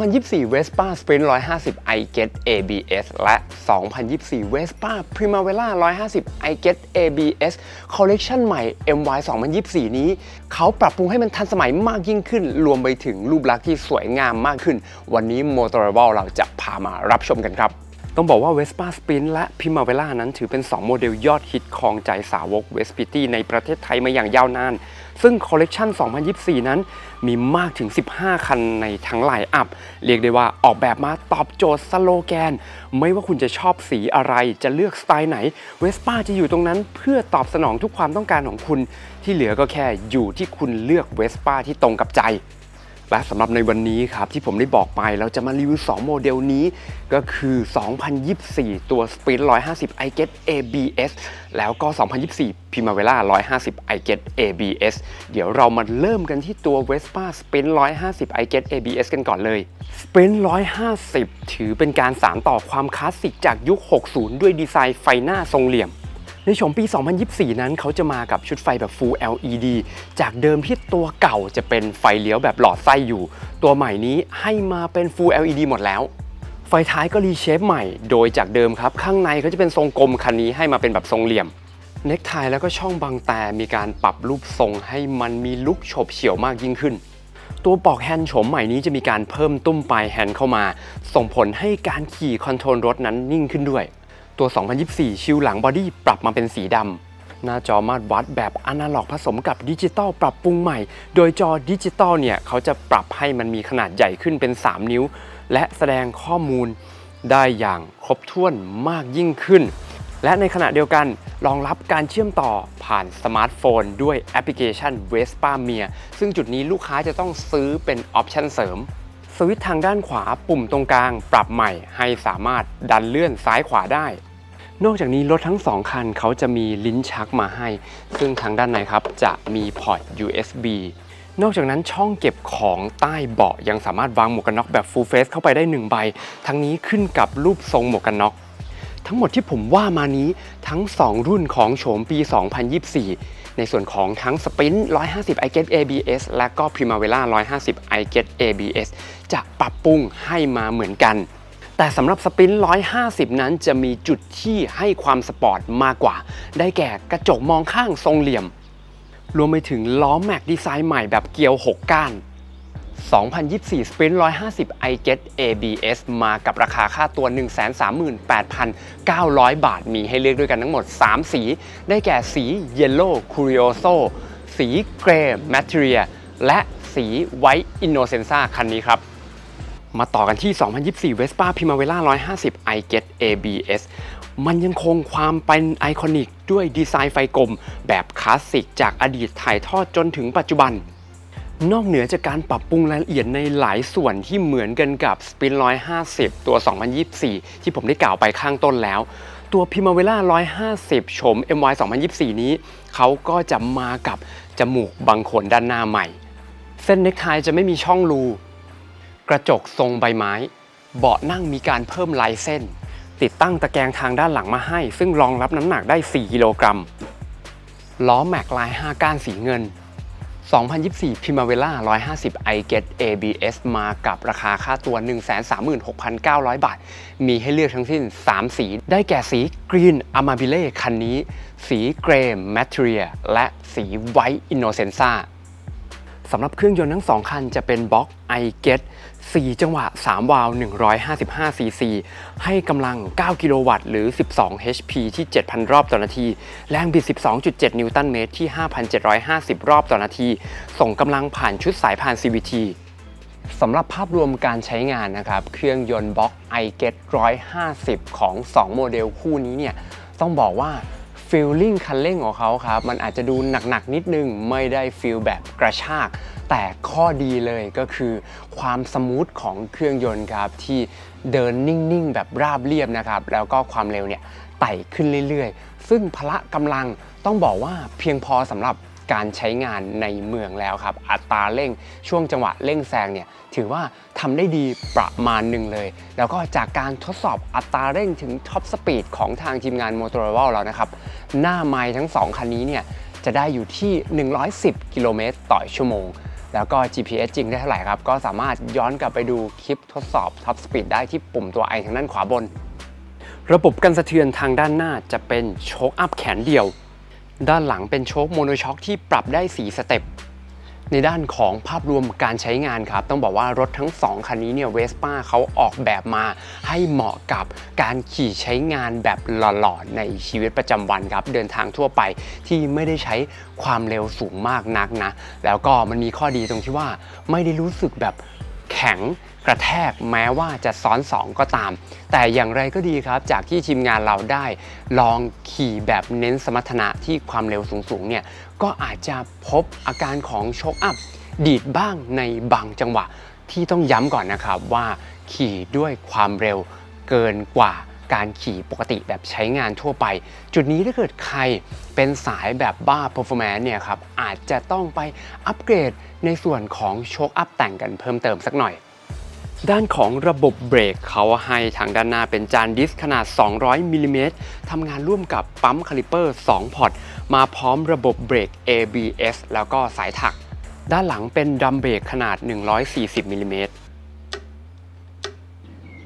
2024 Vespa Sprint 150 i Get ABS และ 2024 Vespa Primavera 150 i Get ABS Collection ใหม่ MY 2024 นี้ เขาปรับปรุงให้มันทันสมัยมากยิ่งขึ้น รวมไปถึงรูปลักษณ์ที่สวยงามมากขึ้น วันนี้ m o t o r a b l e เราจะพามารับชมกันครับต้องบอกว่า Vespa Sprint และ Primavera นั้นถือเป็น 2 โมเดลยอดฮิตครองใจสาวก Vespiti ในประเทศไทยมาอย่างยาวนาน ซึ่งคอลเลกชัน2024 นั้นมีมากถึง 15 คันในทั้งไลน์อัพ เรียกได้ว่าออกแบบมาตอบโจทย์สโลแกน ไม่ว่าคุณจะชอบสีอะไรจะเลือกสไตล์ไหนเวสป้าจะอยู่ตรงนั้นเพื่อตอบสนองทุกความต้องการของคุณ ที่เหลือก็แค่อยู่ที่คุณเลือกเวสป้าที่ตรงกับใจ และสำหรับในวันนี้ครับที่ผมได้บอกไปเราจะมารีวิว 2 โมเดลนี้ ก็คือ 2024 ตัว Sprint 150 i Get ABS แล้วก็ 2024 Primavera 150 i Get ABS เดี๋ยวเรามาเริ่มกันที่ตัว Vespa Sprint 150 i Get ABS กันก่อนเลย Sprint 150 ถือเป็นการสานต่อความคลาสสิกจากยุค 60 ด้วยดีไซน์ไฟหน้าทรงเหลี่ยม ในชมปี 2024 นั้นเขาจะมากับชุดไฟแบบ Full LED จากเดิมที่ตัวเก่าจะเป็นไฟเลี้ยวแบบหลอดไส้อยู่ ตัวใหม่นี้ให้มาเป็น Full LED หมดแล้ว ไฟท้ายก็รีเชฟใหม่ โดยจากเดิมครับ ข้างในเขาจะเป็นทรงกลมคันนี้ให้มาเป็นแบบทรงเหลี่ยมเน็กไทแล้วก็ช่องบางแต่มีการปรับรูปทรงให้มันมีลุคโฉบเฉี่ยวมากยิ่งขึ้น ตัวปลอกแฮนด์โฉมใหม่นี้จะมีการเพิ่มตุ้มปลายแฮนด์เข้ามา ส่งผลให้การขี่คอนโทรลรถนั้นนิ่งขึ้นด้วย ตัว 2024 ชิวหลังบอดี้ปรับมาเป็นสีดำหน้าจอมาตรวัดแบบอนาล็อกผสมกับดิจิตอลปรับปรุงใหม่ โดยจอดิจิตอลเนี่ยเขาจะปรับให้มันมีขนาดใหญ่ขึ้นเป็น 3 นิ้ว และแสดงข้อมูลได้อย่างครบถ้วนมากยิ่งขึ้น และในขณะเดียวกันรองรับการเชื่อมต่อผ่านสมาร์ทโฟน ด้วยแอปพลิเคชัน Vespa Mia ซึ่งจุดนี้ลูกค้าจะต้องซื้อเป็นออปชันเสริม สวิตช์ทางด้านขวาปุ่มตรงกลางปรับใหม่ให้สามารถดันเลื่อนซ้ายขวาได้ นอกจากนี้รถทั้ง 2 คันเขาจะมีลิ้นชักมาให้ ซึ่งทางด้านในครับจะมีพอร์ต USB นอกจากนั้นช่องเก็บของใต้เบาะยังสามารถวางหมวกกันน็อกแบบ full face เข้าไปได้ 1 ใบ ทั้งนี้ขึ้นกับรูปทรงหมวกกันน็อก ทั้งหมดที่ผมว่ามานี้ทั้ง 2 รุ่นของโฉมปี 2024 ในส่วนของทั้ง Sprint 150 i Get ABS และก็ Primavera 150 i Get ABS จะปรับปรุงให้มาเหมือนกัน แต่สำหรับ Sprint 150 นั้นจะมีจุดที่ให้ความสปอร์ตมากกว่า ได้แก่กระจกมองข้างทรงเหลี่ยม รวมไปถึงล้อแม็กดีไซน์ใหม่แบบเกียว 6 ก้าน 2024 Sprint 150 i Get ABS มากับราคาค่าตัว 138,900 บาท มีให้เลือกด้วยกันทั้งหมด 3 สี ได้แก่สี Yellow Curioso สี Grey Materia และสี White Innocenza คันนี้ครับ มาต่อกันที่ 2024 Vespa Primavera 150 i Get ABS มันยังคงความเป็นไอคอนิกด้วยดีไซน์ไฟกลม แบบคลาสสิกจากอดีตถ่ายทอดจนถึงปัจจุบัน นอกเหนือจากการปรับปรุงรายละเอียดในหลายส่วนที่เหมือนกันกับ Spin 150 ตัว 2024 ที่ผมได้กล่าวไปข้างต้นแล้ว ตัว Primavera 150 ชม MY 2024 นี้ เขาก็จะมากับจมูกบังขนด้านหน้าใหม่ เส้นเน็กไทจะไม่มีช่องรู กระจกทรงใบไม้ เบาะนั่งมีการเพิ่มลายเส้น ติดตั้งตะแกรงทางด้านหลังมาให้ ซึ่งรองรับน้ำหนักได้ 4 กิโลกรัม ล้อแม็กลาย 5 ก้านสีเงิน 2024 Primavera 150 i Get ABS มากับราคาค่าตัว 136,900 บาท มีให้เลือกทั้งสิ้น 3 สี ได้แก่สี Green Amabile คันนี้ สี Grey Materia และสี White Innocenza สำหรับเครื่องยนต์ทั้ง 2 คันจะเป็นบล็อก i Get 4 จังหวะ 3 วาล์ว155 cc ให้กำลัง 9 กิโลวัตต์ หรือ 12 HP ที่ 7,000 รอบต่อนาที แรงบิด 12.7 นิวตันเมตรที่ 5,750 รอบต่อนาที ส่งกำลังผ่านชุดสายพาน CVT สำหรับภาพรวมการใช้งานนะครับ เครื่องยนต์บล็อก i Get 150 ของ 2 โมเดลคู่นี้เนี่ย ต้องบอกว่า ฟีลลิ่งคันเร่งของเขาครับ มันอาจจะดูหนักๆนิดนึง ไม่ได้ฟีลแบบกระชาก แต่ข้อดีเลยก็คือความสมูทของเครื่องยนต์ครับ ที่เดินนิ่งๆ แบบราบเรียบนะครับ แล้วก็ความเร็วเนี่ยไต่ขึ้นเรื่อยๆ ซึ่งพละกำลังต้องบอกว่าเพียงพอสำหรับ การใช้งานในเมืองแล้วครับ อัตราเร่งช่วงจังหวะเร่งแซงเนี่ยถือว่าทำได้ดีประมาณหนึ่งเลย แล้วก็จากการทดสอบอัตราเร่งถึงท็อปสปีดของทางทีมงาน m o t o r o l a แล้วนะครับ หน้าไมล์ทั้ง 2 คันนี้เนี่ยจะได้อยู่ที่ 110 กิโลเมตรต่อชั่วโมง แล้วก็ GPS จริงได้เท่าไหร่ครับ ก็สามารถย้อนกลับไปดูคลิปทดสอบ Top Speed ได้ที่ปุ่มตัว I ทางด้านขวาบน ระบบกันสะเทือนทางด้านหน้าจะเป็นโชคอัพแขนเดียว ด้านหลังเป็นโชคโมโนช็อคที่ปรับได้ 4 สเต็ป ในด้านของภาพรวมการใช้งานครับ ต้องบอกว่ารถทั้ง 2 คันนี้เนี่ยเวสป้าเขาออกแบบมา ให้เหมาะกับการขี่ใช้งานแบบหล่อๆในชีวิตประจำวันครับ เดินทางทั่วไปที่ไม่ได้ใช้ความเร็วสูงมากนักนะ แล้วก็มันมีข้อดีตรงที่ว่าไม่ได้รู้สึกแบบ แข็งกระแทกแม้ว่าจะซ้อน 2 ก็ตาม แต่อย่างไรก็ดีครับจากที่ทีมงานเราได้ ลองขี่แบบเน้นสมรรถนะที่ความเร็วสูงๆเนี่ยก็อาจจะพบอาการของโชคอัพดีดบ้างในบางจังหวะที่ต้องย้ำก่อนนะครับว่าขี่ด้วยความเร็วเกินกว่า การขี่ปกติแบบใช้งานทั่วไป จุดนี้ถ้าเกิดใครเป็นสายแบบบ้า performance เนี่ยครับอาจจะต้องไปอัปเกรดในส่วนของโชคอัพแต่งกันเพิ่มเติมสักหน่อยด้านของระบบเบรกเขาให้ทางด้านหน้าเป็นจานดิสขนาด 200มิลลิเมตรทำงานร่วมกับปั๊มคาลิเปอร์ 2 พอร์ต มาพร้อมระบบเบรก ABS แล้วก็สายถัก ด้านหลังเป็นดัมเบรกขนาด 140มิลลิเมตร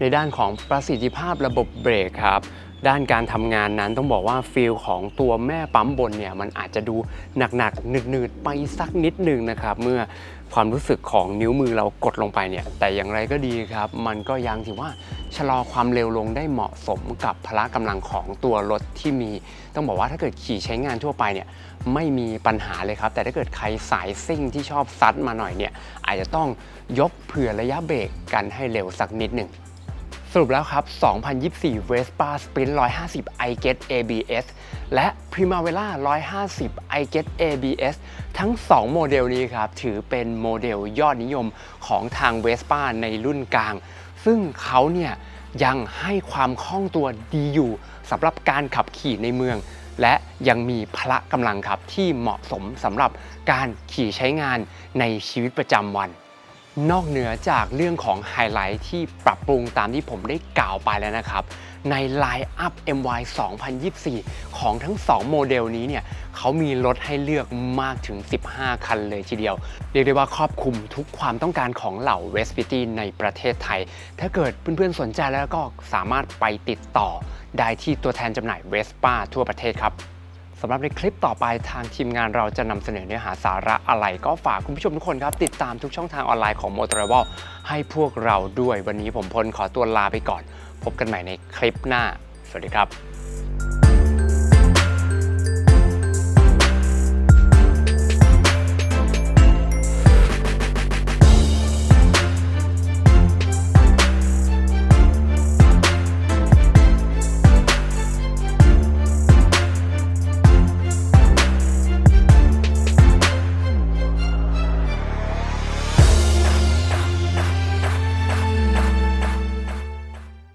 ในด้านของประสิทธิภาพระบบเบรกครับ ด้านการทำงานนั้นต้องบอกว่าฟีลของตัวแม่ปั๊มบนเนี่ยมันอาจจะดูหนักๆหนืดๆไปสักนิดหนึ่งนะครับ เมื่อความรู้สึกของนิ้วมือเรากดลงไปเนี่ย แต่อย่างไรก็ดีครับ มันก็ยังถือว่าชะลอความเร็วลงได้เหมาะสมกับพละกำลังของตัวรถที่มี ต้องบอกว่าถ้าเกิดขี่ใช้งานทั่วไปเนี่ยไม่มีปัญหาเลยครับ แต่ถ้าเกิดใครสายซิ่งที่ชอบซัดมาหน่อยเนี่ยอาจจะต้องยกเผื่อระยะเบรกกันให้เร็วสักนิดหนึ่ง สรุปแล้วครับ 2024 Vespa Sprint 150 i Get ABS และ Primavera 150 i Get ABS ทั้ง 2 โมเดลนี้ครับ ถือเป็นโมเดลยอดนิยมของทาง Vespa ในรุ่นกลาง ซึ่งเขาเนี่ยยังให้ความคล่องตัวดีอยู่สำหรับการขับขี่ในเมือง และยังมีพละกำลังครับที่เหมาะสมสำหรับการขี่ใช้งานในชีวิตประจำวัน นอกเหนือจากเรื่องของไฮไลท์ที่ปรับปรุงตามที่ผมได้กล่าวไปแล้วนะครับ ใน Line Up MY 2024 ของทั้ง 2 โมเดลนี้เนี่ยเขามีรถให้เลือกมากถึง 15 คันเลยทีเดียว เรียกได้ว่าครอบคลุมทุกความต้องการของเหล่าเวส p ิตี้ในประเทศไทย ถ้าเกิดเพื่อนๆสนใจแล้วก็สามารถไปติดต่อได้ที่ตัวแทนจำหน่ายเวสป้าทั่วประเทศครับ สำหรับในคลิปต่อไปทางทีมงานเราจะนำเสนอเนื้อหาสาระอะไร ก็ฝากคุณผู้ชมทุกคนครับ ติดตามทุกช่องทางออนไลน์ของ m o t o r a v e l ให้พวกเราด้วยวันนี้ผมพลขอตัวลาไปก่อน พบกันใหม่ในคลิปหน้า สวัสดีครับ